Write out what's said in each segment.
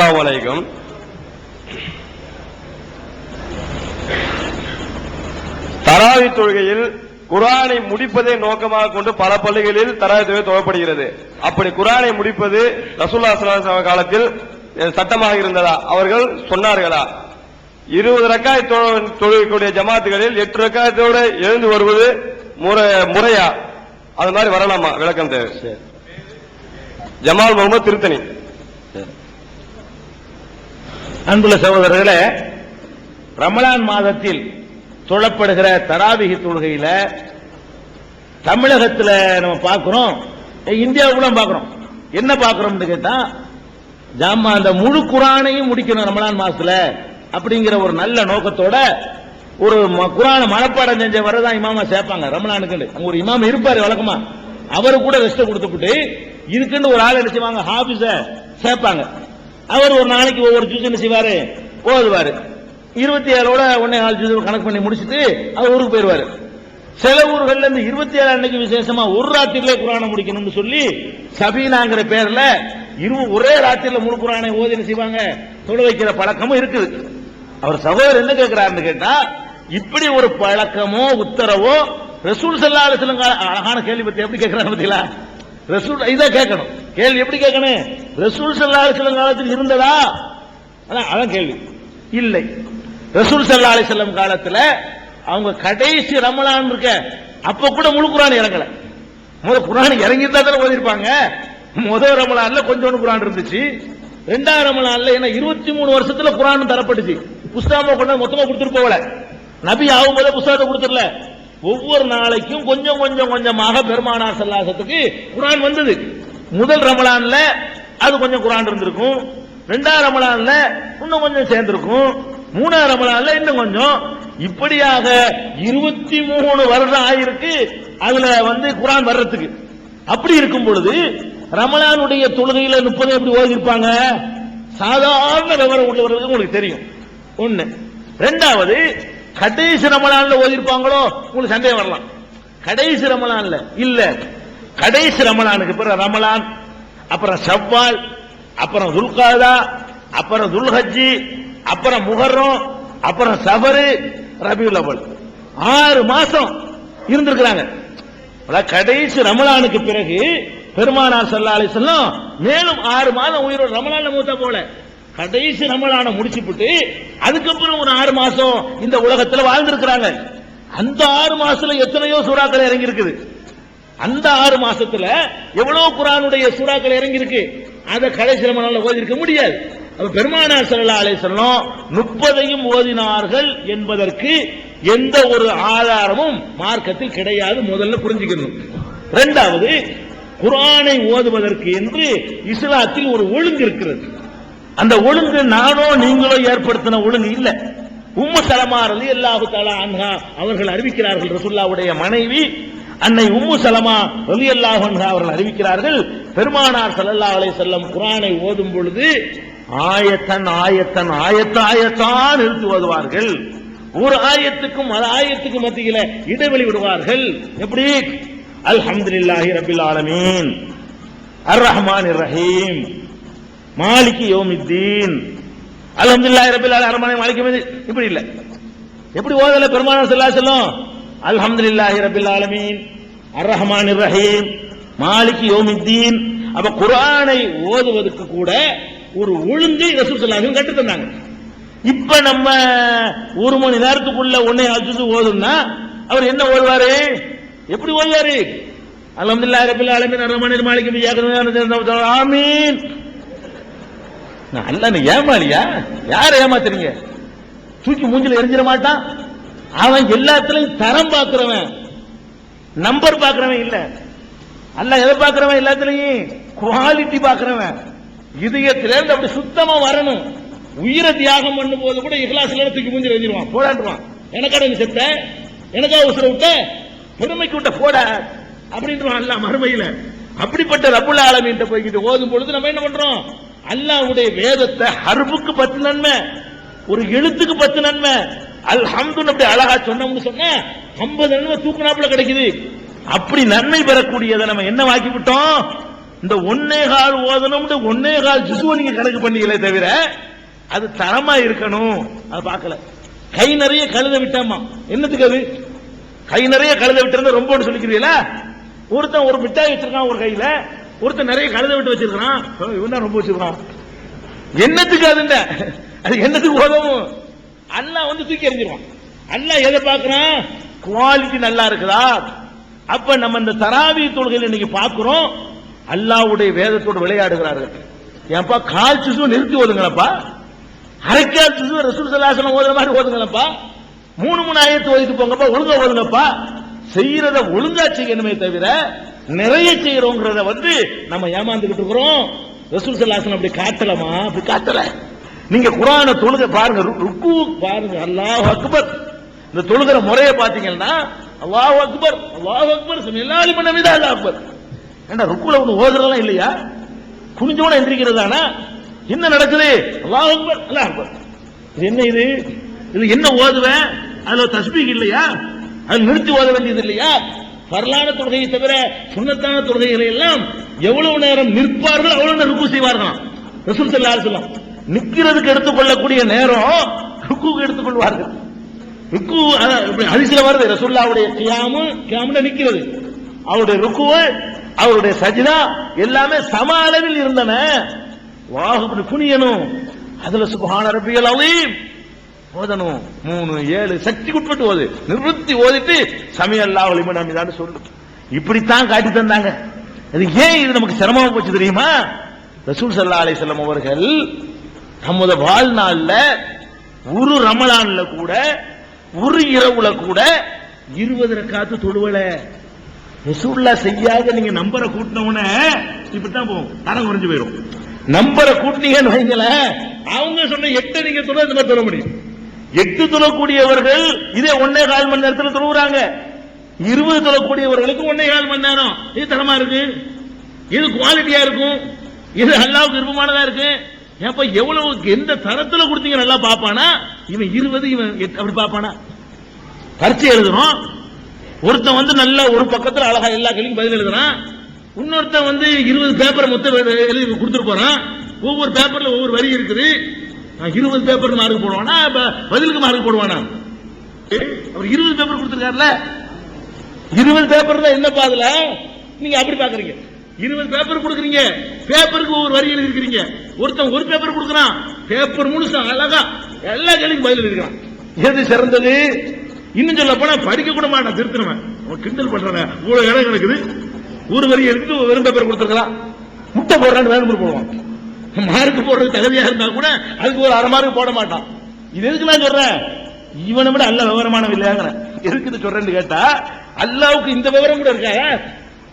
அஸ்ஸலாமு அலைக்கும் தராவி தொழுகையில் குரானை முடிப்பதை நோக்கமாக கொண்டு பல பள்ளிகளில் தராவி தொழுகை தொழப்படுகிறது அப்படி குரானை முடிப்பது ரசூல்லா வஸல்லம் காலத்தில் சட்டமாக இருந்ததா? அவர்கள் சொன்னார்களா? இருபது ரக்காய் தொழ- தொழுகக்கூடிய ஜமாத்துகளில் எட்டு ரக்காயத்தோடு எழுந்து வருவது முறை- முறையா? அது மாதிரி வரலாமா? விளக்கம் தேவை. ஜமால் முகமது திருத்தணி. அன்புள்ள சகோதரர்களே ரமலான் மாதத்தில் தொழப்படுகிற தராவிகி தொழுகையில தமிழகத்தில் நம்ம பார்க்கிறோம் இந்தியாவுக்குள்ள பார்க்கிறோம். என்ன பார்க்கிறோம்னு கேட்டா ஜாமா அந்த முழு குரானையும் முடிக்கணும் ரமலான் மாசத்துல அப்படிங்கிற ஒரு நல்ல நோக்கத்தோட ஒரு குரான குரானை மனப்பாடம் செஞ்ச வரதான் இமாமா சேர்ப்பாங்க ரமலானுக்கு அங்க ஒரு இமாம் இருப்பாரு வழக்கமா. அவரு கூட ரெஸ்ட் கொடுத்துட்டு இதுக்குன்னு ஒரு ஆள் நினைச்சுவாங்க ஹாபிஸ சேர்ப்பாங்க. அவர் ஒரு நாளைக்கு ஒவ்வொரு ஜூஸ் என்ன செய்வாரு? ஓதுவாரு இருபத்தி ஏழோட ஒன்னே நாலு ஜூஸ் கணக்கு பண்ணி முடிச்சிட்டு அவர் ஊருக்கு போயிருவாரு சில ஊர்கள்ல இந்த இருபத்தி ஏழு அன்னைக்கு விசேஷமா ஒரு ராத்திரிலே குரானை முடிக்கணும்னு சொல்லி சபீனாங்கிற பேர்ல இரு ஒரே ராத்திரில முழு குரானை ஓதி என்ன செய்வாங்க? தொட வைக்கிற பழக்கமும் இருக்குது. அவர் சகோதரர் என்ன கேட்கிறாருன்னு கேட்டா இப்படி ஒரு பழக்கமோ உத்தரவோ ரசூல் செல்லாத சில அழகான கேள்வி பத்தி எப்படி கேட்கிறாங்க பார்த்தீங்களா? ரசூல் இதான் கேட்கணும். கேள்வி எப்படி கேட்கணும்? ரசூல் சல்லா செல்லம் காலத்தில் இருந்ததா? அதான் அதான் கேள்வி. இல்லை. ரசூல் சல்லா செல்லம் காலத்தில் அவங்க கடைசி ரமலான் இருக்க அப்ப கூட முழு குரான் இறங்கல. முதல் குரான் இறங்கியிருந்தா தானே ஓதிருப்பாங்க. முதல் ரமலான்ல கொஞ்சோண்டு குரான் இருந்துச்சு. ரெண்டாவது ரமலான்ல ஏன்னா இருபத்தி மூணு வருஷத்துல குரான் தரப்பட்டுச்சு. புஸ்தகமா கொண்டு மொத்தமா கொடுத்துட்டு போகல. நபி ஆகும்போதே புஸ்தகத்தை கொடுத்துடல. ஒவ்வொரு நாளைக்கும் கொஞ்சம் கொஞ்சம் கொஞ்சமாக பெருமானார் சல்லாசத்துக்கு குரான் வந்தது. முதல் ரமலான்ல அது கொஞ்சம் குரான் இருந்திருக்கும். ரெண்டாம் ரமலான்ல இன்னும் கொஞ்சம் சேர்ந்திருக்கும். மூணாம் ரமலான்ல இன்னும் கொஞ்சம். இப்படியாக இருபத்தி மூணு வருடம் ஆயிருக்கு. அதுல வந்து குரான் வர்றதுக்கு. அப்படி இருக்கும் பொழுது ரமலானுடைய தொழுகையில முப்பது எப்படி ஓதிருப்பாங்க சாதாரண விவரம் உள்ளவர்களுக்கு உங்களுக்கு தெரியும். ஒண்ணு. ரெண்டாவது கடைசி ரமலான்ல ஓதிருப்பாங்களோ உங்களுக்கு சந்தேகம் வரலாம். கடைசி ரமலான்ல இல்ல. கடைசி ரமலானுக்கு பிறகு ரமலான் அப்புறம் செவ்வால் அப்புறம் துல்காதா அப்புறம் துல்ஹஜ்ஜி அப்புறம் முஹர்ரம் அப்புறம் சபரு ரபியுல் அவல் ஆறு மாசம் இருந்திருக்கிறாங்க. கடைசி ரமலானுக்கு பிறகு பெருமானார் சல்லா அலிசல்லாம் மேலும் ஆறு மாதம் உயிரோடு ரமலான மூத்த போல. கடைசி ரமலான முடிச்சுப்புட்டு அதுக்கப்புறம் ஒரு ஆறு மாசம் இந்த உலகத்துல வாழ்ந்திருக்கிறாங்க. அந்த ஆறு மாசத்துல எத்தனையோ சூறாக்கள் இறங்கி இருக்குது அந்த ஆறு மாசத்துல எவ்வளவு குரானுடைய சூறாக்கள் இறங்கி இருக்கு அதை கடைசி ரமலான்ல ஓதி இருக்க முடியாது. அப்ப பெருமானார் ஸல்லல்லாஹு அலைஹி முப்பதையும் ஓதினார்கள் என்பதற்கு எந்த ஒரு ஆதாரமும் மார்க்கத்தில் கிடையாது முதல்ல புரிஞ்சுக்கணும். இரண்டாவது குரானை ஓதுவதற்கு என்று இஸ்லாத்தில் ஒரு ஒழுங்கு இருக்கிறது. அந்த ஒழுங்கு நானோ நீங்களோ ஏற்படுத்தின ஒழுங்கு இல்ல. உம்மு சலமார் ரலி அல்லாஹு தஆலா அன்ஹா அவர்கள் அறிவிக்கிறார்கள் ரசுல்லாவுடைய மனைவி. அன்னை உம்மு சலமா ரலி அல்லாஹு அன்ஹா அவர்கள் அறிவிக்கிறார்கள் பெருமானார் சல்லல்லா அலை செல்லம் குரானை ஓதும் பொழுது ஆயத்தன் ஆயத்தன் ஆயத்த ஆயத்தான் நிறுத்தி ஓதுவார்கள். ஒரு ஆயத்துக்கும் அது ஆயத்துக்கும் மத்தியில இடைவெளி விடுவார்கள். எப்படி? அல்ஹம்துலில்லாஹி ரபில் ஆலமீன். அர் ரஹ்மானிர் ரஹீம். மாலிக்கு யோமித்தீன். அலமதுல்லா இரபில் ஆலமீன் மாலிக்கு இப்படி இல்ல. எப்படி ஓதல பெருமானார் செல்லா செல்லும் வஸல்லம்? அல்ஹம்துலில்லாஹி ரப்பில் ஆலமீன். அர் ரஹ்மானிர் ரஹீம் மாலிகி யோமித்தீன். அப்ப குரானை ஓதுவதற்கு கூட ஒரு ஒழுங்கை ரசூல் ஸல்லல்லாஹு அலைஹி தந்தாங்க. இப்ப நம்ம ஒரு மணி நேரத்துக்குள்ள ஒன்னே அஜுது ஓதுனா அவர் என்ன ஓதுவாரு? எப்படி ஓதுவாரு? அலமதுல்லா ரப்பில் ஆலமீன். அர் ரஹ்மானிர் ஆமீன். நான் அல்ல யார் ஏமாளியா? யார ஏமாத்துறீங்க? தூக்கி மூஞ்சில எரிஞ்சிட மாட்டான். அவன் எல்லாத்துலயும் தரம் பார்க்கிறவன். நம்பர் பார்க்கிறவன் இல்ல. அல்ல எதை பார்க்கிறவன் எல்லாத்துலயும் குவாலிட்டி பார்க்கிறவன். இதயத்திலேருந்து அப்படி சுத்தமா வரணும். உயிரை தியாகம் பண்ணும் போது கூட இஹ்லாஸ்ல தூக்கி மூஞ்சில எரிஞ்சிருவான். போடாண்டுவான் எனக்காட நீ செத்த? எனக்கா உசுர விட்ட? பெருமைக்கு விட்ட போட. அப்படின்றான் எல்லாம் மறுமையில. அப்படிப்பட்ட ரபுல்ல ஆலமீன்ட்ட போய்கிட்டு ஓதும் பொழுது நம்ம என்ன பண்றோம்? அல்லாவுடைய வேதத்தை ஹர்புக்கு பத்து நன்மை ஒரு எழுத்துக்கு பத்து நன்மை. அல்ஹம்துன்னு அப்படி அழகா சொன்னோம்னு சொன்னா ஐம்பது நன்மை தூக்குனாப்புல கிடைக்குது. அப்படி நன்மை பெறக்கூடியதை நம்ம என்ன வாக்கி விட்டோம் இந்த ஒன்னே கால் ஓதணும்னு ஒன்னே கால் ஜுசுவை நீங்க கணக்கு பண்ணீங்களே தவிர அது தரமா இருக்கணும். அதை பார்க்கல. கை நிறைய கழுத விட்டாமா? என்னத்துக்கு அது? கை நிறைய கழுத விட்டிருந்தா ரொம்ப சொல்லிக்கிறீங்களா? ஒருத்தன் ஒரு மிட்டாய் வச்சிருக்கான் ஒரு கையில ஒருத்தன் நிறைய கழுத விட்டு வச்சிருக்கான் இவன் தான் ரொம்ப வச்சிருக்கான் என்னத்துக்கு அதுண்ட அது என்னத்துக்கு உதவும்? அல்லாஹ் வந்து தூக்கி எறிஞ்சிருவான். அல்லாஹ் எதை பார்க்கறான்? குவாலிட்டி நல்லா இருக்குதா? அப்ப நம்ம இந்த தராவி தொழுகையில் இன்னைக்கு பார்க்கிறோம். அல்லாஹ்வுடைய வேதத்தோடு விளையாடுகிறார்கள். ஏன்பா கால் சிசு நிறுத்தி ஓதுங்களப்பா அரைக்கால் சிசு ரசூல் ஓதுற மாதிரி ஓதுங்களப்பா மூணு மூணு ஆயத்து ஓதிட்டு போங்கப்பா ஒழுங்கா ஓதுங்கப்பா? செய்யறத ஒழுங்கா செய்யணுமே தவிர நிறைய செய்யறோங்கிறத வந்து நம்ம ஏமாந்துகிட்டு இருக்கிறோம். ரசூல் சல்லாசன் அப்படி காட்டலமா? அப்படி காட்டல. நீங்க குரான தொழுக பாருங்க ருக்கு பாருங்க. அல்லாஹ் அக்பர். இந்த தொழுகிற முறையை பாத்தீங்கன்னா அல்லாஹ் அக்பர் அல்லாஹ் அக்பர் எல்லாரும் பண்ண விதா அல்லாஹ் அக்பர். ஏன்னா ருக்குல ஒன்று ஓதுறதெல்லாம் இல்லையா? குனிஞ்சோட எந்திரிக்கிறதானா? என்ன நடக்குது? அல்லாஹ் அக்பர் அல்லாஹ் அக்பர். இது என்ன இது? இது என்ன ஓதுவேன் அதுல தஸ்பீக் இல்லையா? அது நிறுத்தி ஓத வேண்டியது இல்லையா? வரலாறு தொழுகையை தவிர சுண்ணத்தான தொழுகைகளை எல்லாம் எவ்வளவு நேரம் நிற்பார்கள் அவ்வளவு நேரம் ருக்கு செய்வார்களாம். ரசூல் செல்லா அலைஹி நிற்கிறதுக்கு எடுத்துக்கொள்ளக்கூடிய நேரம் ருக்குக்கு எடுத்துக்கொள்வார்கள். ருக்கு அதான் வருது ரசுல்லாவுடைய கியாமு கியாமுல நிற்கிறது. அவருடைய ருக்குவு அவருடைய சஜிதா எல்லாமே சம அளவில் இருந்தன. வாகுபடி புனியனும் அதுல சுபஹான ரப்பியல் அலீம் ஓதணும் மூணு ஏழு சக்தி உட்பட்டு ஓது. நிறுத்தி ஓதிட்டு சமய அல்லா ஒளிமன் அமிதான்னு சொல்லு இப்படித்தான் காட்டி தந்தாங்க. அது ஏன் இது நமக்கு சிரமமா போச்சு தெரியுமா? ரசூல் சல்லா அலிசல்லம் அவர்கள் நமது வாழ்நாள்ல ஒரு ரமலான்ல கூட ஒரு இரவுல கூட இருபது ரக்காத்து தொழுவல. ரசூல்லா செய்யாத நீங்க நம்பரை கூட்டினவுடனே இப்படித்தான் போகும். தரம் குறைஞ்சு போயிடும் நம்பரை கூட்டினீங்கன்னு வைங்களேன் அவங்க சொன்ன எட்ட நீங்க தொழ இந்த மாதிரி சொல்ல முடியும். எட்டு தொழக்கூடியவர்கள் இதே ஒன்னே கால் மணி நேரத்தில் தொழுகிறாங்க இருபது தொழக்கூடியவர்களுக்கு ஒன்னே கால் மணி நேரம். இது தரமா இருக்கு? இது குவாலிட்டியா இருக்கும்? இது அல்லாவுக்கு விருப்பமானதா இருக்கு? அப்ப எவ்வளவு எந்த தரத்துல கொடுத்தீங்க நல்லா பாப்பானா இவன் இருபது இவன் அப்படி பாப்பானா பரிச்சை எழுதுறோம். ஒருத்தன் வந்து நல்ல ஒரு பக்கத்துல அழகா எல்லா கேள்விக்கும் பதில் எழுதுறான். இன்னொருத்தன் வந்து இருபது பேப்பர் மொத்தம் எழுதி கொடுத்துட்டு போறான். ஒவ்வொரு பேப்பர்ல ஒவ்வொரு வரி இருக்குது. இருபது பேப்பர் மார்க் போடுவானா? பதிலுக்கு மார்க் போடுவானா? அவர் இருபது பேப்பர் கொடுத்துருக்காருல? இருபது பேப்பர் தான் என்னப்பா அதுல? நீங்க அப்படி பாக்குறீங்க. இருபது பேப்பர் கொடுக்குறீங்க. பேப்பருக்கு ஒவ்வொரு வரி எழுதிருக்கிறீங்க ஒருத்தன் ஒரு பேப்பர் கொடுக்குறான். பேப்பர் முழுசா அழகா எல்லா கேள்விக்கும் பதில் எழுதிருக்கான் எது சிறந்தது? இன்னும் சொல்ல போனா படிக்க கூட மாட்டான் திருத்தினவன். அவன் கிண்டல் பண்றான. இவ்வளவு இடம் கிடக்குது. ஒரு வரி எடுத்து வெறும் பேப்பர் கொடுத்துருக்கலாம். முட்டை போடுறான்னு வேணும் போடுவான். மார்க் போடுறது தகுதியா இருந்தா கூட அதுக்கு ஒரு அரை மார்க் போட மாட்டான். இது எதுக்கு நான் சொல்றேன்? இவனை விட அல்ல விவரமானவன் இல்லையாங்கிறேன். எதுக்கு இது சொல்றேன்னு கேட்டா அல்லாவுக்கு இந்த விவரம் கூட இருக்கா?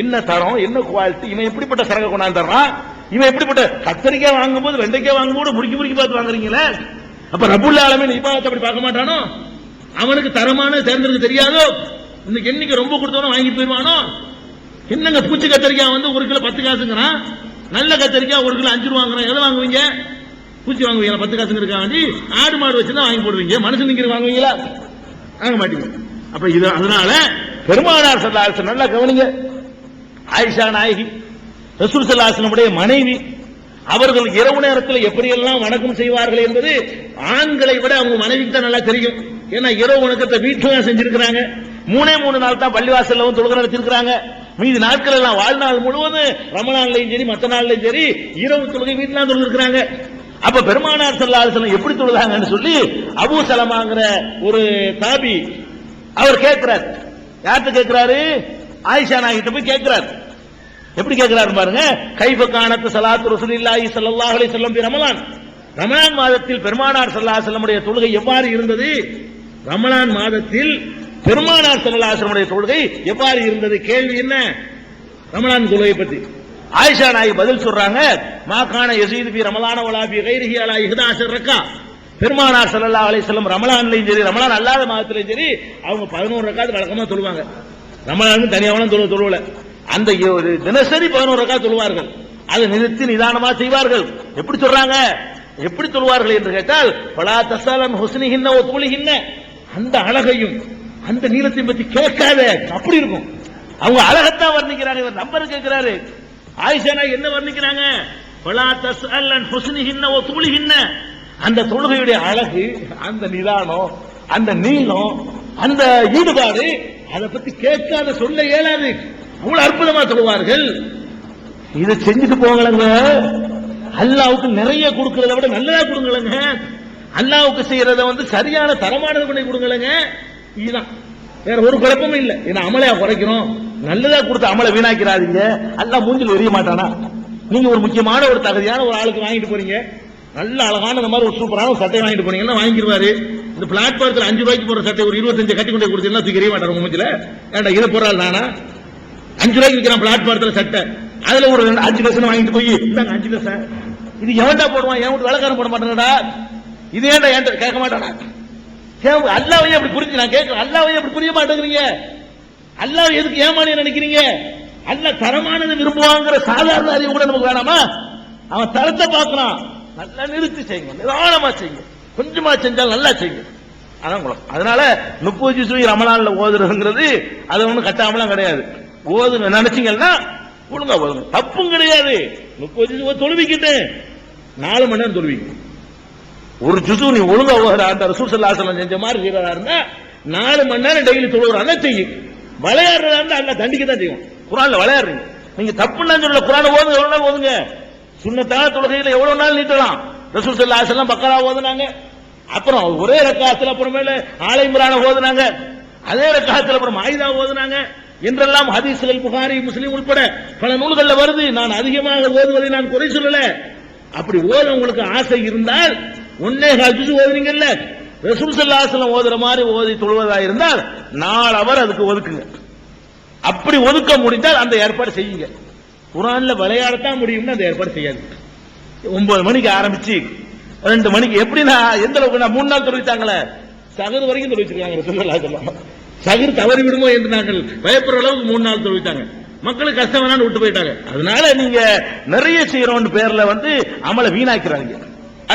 என்ன தரம் என்ன குவாலிட்டி இவன் எப்படிப்பட்ட சரக கொண்டாந்து தர்றான்? இவன் எப்படிப்பட்ட கத்தரிக்காய் வாங்கும்போது வெண்டைக்காய் வாங்கும்போது முடிக்கி முடிக்கி பார்த்து வாங்குறீங்களே? அப்ப ரபுல்ல ஆலமின் இபாதத்தை அப்படி பார்க்க மாட்டானோ? அவனுக்கு தரமான தேர்ந்தெடுக்க தெரியாதோ? இன்னைக்கு என்னைக்கு ரொம்ப கொடுத்தவனும் வாங்கி போயிருவானோ என்னங்க பூச்சி கத்தரிக்காய் வந்து ஒரு கிலோ பத்து காசுங்கிறான்? நல்ல கத்தரிக்காய் ஒரு கிலோ அஞ்சு ரூபா வாங்குறோம் எதை வாங்குவீங்க? பூச்சி வாங்குவீங்க பத்து காசுங்க இருக்கா வேண்டி ஆடு மாடு வச்சு தான் வாங்கி போடுவீங்க. மனுஷன் நீங்க வாங்குவீங்களா? வாங்க மாட்டீங்க. அப்ப இது அதனால பெருமானார் சல்லாசன் நல்லா கவனிங்க. ஆயிஷா நாயகி ரசூல் சல்லாசனுடைய மனைவி அவர்கள் இரவு நேரத்தில் எப்படியெல்லாம் வணக்கம் செய்வார்கள் என்பது ஆண்களை விட அவங்க மனைவிக்கு தான் நல்லா தெரியும். ஏன்னா இரவு வணக்கத்தை வீட்டுல செஞ்சிருக்கிறாங்க. மூணே மூணு நாள் தான் பள்ளிவாசல்ல வந்து தொழுகை நடத்திருக்கிறாங்க. மீதி நாட்கள் எல்லாம் வாழ்நாள் முழுவதும் ரமணான்லையும் சரி மற்ற நாள்லயும் சரி இரவு தொழுகை வீட்டுல தான் தொழுகிறாங்க அப்ப பெருமானார் சல்லாசனம் எப்படி தொழுதாங்கன்னு சொல்லி அபு சலமாங்கிற ஒரு தாபி அவர் கேட்கிறார். யார்கிட்ட கேட்கிறாரு? ஆயிஷா நாய்கிட்ட போய் கேட்கிறார். எப்படி கேட்கிறாரு பாருங்க. கைப காணத்து சலாத்து ரசூலில்லாஹி ஸல்லல்லாஹு அலைஹி வஸல்லம் பி ரமலான். ரமலான் மாதத்தில் பெருமானார் ஸல்லல்லாஹு அலைஹி தொழுகை எவ்வாறு இருந்தது? ரமலான் மாதத்தில் பெருமானார் செல்லாசிரமுடைய தொழுகை எவ்வாறு இருந்தது? கேள்வி என்ன? ரமலான் தொழுகை பத்தி. ஆயிஷா நாய் பதில் சொல்றாங்க மாகாண எசீது பி ரமலான வலா பி கைரிஹி அலா இஹ்தாஷர் ரக்கா. பெருமானார் ஸல்லல்லாஹு அலைஹி வஸல்லம் ரமலான்லையும் சரி ரமலான் அல்லாத மாதத்திலையும் சரி அவங்க பதினோரு ரக்காது வழக்கமா தொழுவாங்க. ரமலானுக்கு தனியாவெல்லாம் தொழு தொழுவல. அந்த ஒரு தினசரி பதினோரு ரக்கா தொழுவார்கள். அதை நிறுத்தி நிதானமா செய்வார்கள். எப்படி சொல்றாங்க? எப்படி சொல்வார்கள் என்று கேட்டால் பலா தசாலன் ஹுஸ்னிஹின்ன ஓ அந்த அழகையும் அந்த நீளத்தையும் பத்தி கேட்காத. அப்படி இருக்கும். அவங்க அழகத்தான் வர்ணிக்கிறாங்க. இவர் நம்பர் கேட்கிறாரு. ஆயிஷானா என்ன வர்ணிக்கிறாங்க? பலா தஸ் அல்லன் ஹுஸ்னிஹின்ன ஓ தூளிஹின்ன. அந்த தொழுகையுடைய அழகு அந்த நிதானம் அந்த நீளம் அந்த ஈடுபாடு அதை பத்தி கேட்காத சொல்ல இயலாது. அவ்வளவு அற்புதமா சொல்லுவார்கள். இதை செஞ்சுட்டு போங்களங்க. அல்லாவுக்கு நிறைய கொடுக்கறத விட நல்லதா கொடுங்களங்க. அல்லாவுக்கு செய்யறத வந்து சரியான தரமானது பண்ணி கொடுங்களங்க. இதுதான். வேற ஒரு குழப்பமும் இல்லை. ஏன்னா அமலையா குறைக்கிறோம் நல்லதா கொடுத்து அமலை வீணாக்கிறாதீங்க. எல்லாம் மூஞ்சில் எரிய மாட்டானா? நீங்க ஒரு முக்கியமான ஒரு தகுதியான ஒரு ஆளுக்கு வாங்கிட்டு போறீங்க. நல்ல அழகான இந்த மாதிரி ஒரு சூப்பரான ஒரு சட்டை வாங்கிட்டு போனீங்கன்னா வாங்கிடுவாரு இந்த பிளாட்பாரத்தில் அஞ்சு ரூபாய்க்கு போற சட்டை ஒரு இருபத்தஞ்சு கட்டி கொண்டு போய் கொடுத்தீங்கன்னா தூக்கி எரிய மாட்டாங்க மூஞ்சில? ஏன்டா இதை போறாள் நானா? அஞ்சு ரூபாய்க்கு விற்கிறான் பிளாட்பாரத்தில் சட்டை. அதுல ஒரு ரெண்டு அஞ்சு லட்சம் வாங்கிட்டு போய் இந்தாங்க அஞ்சு லட்சம் இது எவன்டா போடுவான்? என் வீட்டு வேலைக்காரன் போட மாட்டானடா. இது ஏன்டா ஏன்டா கேட்க மாட்டானா? ஏன் அல்லாவையே அப்படி புரிஞ்சு நான் கேட்கிறேன் அல்லாவையும் அப்படி புரிய மாட்டேங்கிறீங்க? அல்லாஹ் எதுக்கு ஏமானு நினைக்கிறீங்க? அல்ல தரமானது விரும்புவாங்கிற சாதாரண அறிவு கூட நமக்கு வேணாமா? அவன் தரத்தை பார்க்கலாம் நல்லா நிறுத்தி செய்யுங்க நிதானமா செய்யுங்க. கொஞ்சமா செஞ்சால் நல்லா செய்யுங்க. அதான் குளம் அதனால முப்பது ஜூஸ் ரமலான்ல ஓதுறதுங்கிறது அது ஒண்ணும் கட்டாமலாம் கிடையாது. ஓதுங்க நினைச்சீங்கன்னா ஒழுங்கா ஓதுங்க. தப்பும் கிடையாது. முப்பது ஜூஸ் தொழுவிக்கிட்டு நாலு மணி நேரம் தொழுவிக்கணும். ஒரு ஜுசு நீ ஒழுங்கா ஓகிற அந்த ரசூல் ஸல்லல்லாஹு செஞ்ச மாதிரி வீரரா இருந்தா நாலு மணி நேரம் டெய்லி தொழுகிறாங்க செய்யும். விளையாடுறதா இருந்தா அல்ல தண்டிக்க தான் செய்யும். குரான்ல விளையாடுறீங்க. நீங்க தப்புன்னு சொல்ல குரான் ஓதுங்க எவ்வளவு நாள் ஓதுங்க? சுண்ணத்தான தொழுகையில எவ்வளவு நாள் நீட்டலாம்? ரசூல் ஸல்லல்லாஹு அலைஹி வஸல்லம் பக்கரா ஓதுனாங்க. அப்புறம் ஒரே ரக்காத்துல அப்புறமேல ஆலை ஓதுனாங்க. அதே ரக்காத்துல அப்புறம் மாயுதா ஓதுனாங்க. என்றெல்லாம் ஹதீஸ்கள் புகாரி முஸ்லீம் உட்பட பல நூல்கள்ல வருது. நான் அதிகமாக ஓதுவதை நான் குறை சொல்லல. அப்படி ஓத உங்களுக்கு ஆசை இருந்தால் ஒன்னே கால் ஓதுனீங்கல்ல? ரசூல் ஓதுற மாதிரி ஓதி தொழுவதா இருந்தால் நாலு அவர் அதுக்கு ஒதுக்குங்க. அப்படி ஒதுக்க முடிந்தால் அந்த ஏற்பாடு செய்யுங்க. குரான்ல விளையாடத்தான் முடியும்னு அந்த ஏற்பாடு செய்யாது. ஒன்பது மணிக்கு ஆரம்பிச்சு ரெண்டு மணிக்கு எப்படின்னா எந்த அளவுக்கு நான் மூணு நாள் தொழித்தாங்களே சகர் வரைக்கும் தொழிச்சிருக்காங்க ரசூலுல்லாஹி சகர் தவறி விடுமோ என்று நாங்கள் பயப்படுற அளவுக்கு மூணு நாள் தொழித்தாங்க மக்களுக்கு கஷ்டம் வேணான்னு விட்டு போயிட்டாங்க. அதனால நீங்க நிறைய செய்யறோம்னு பேர்ல வந்து அமலை வீணாக்கிறாங்க.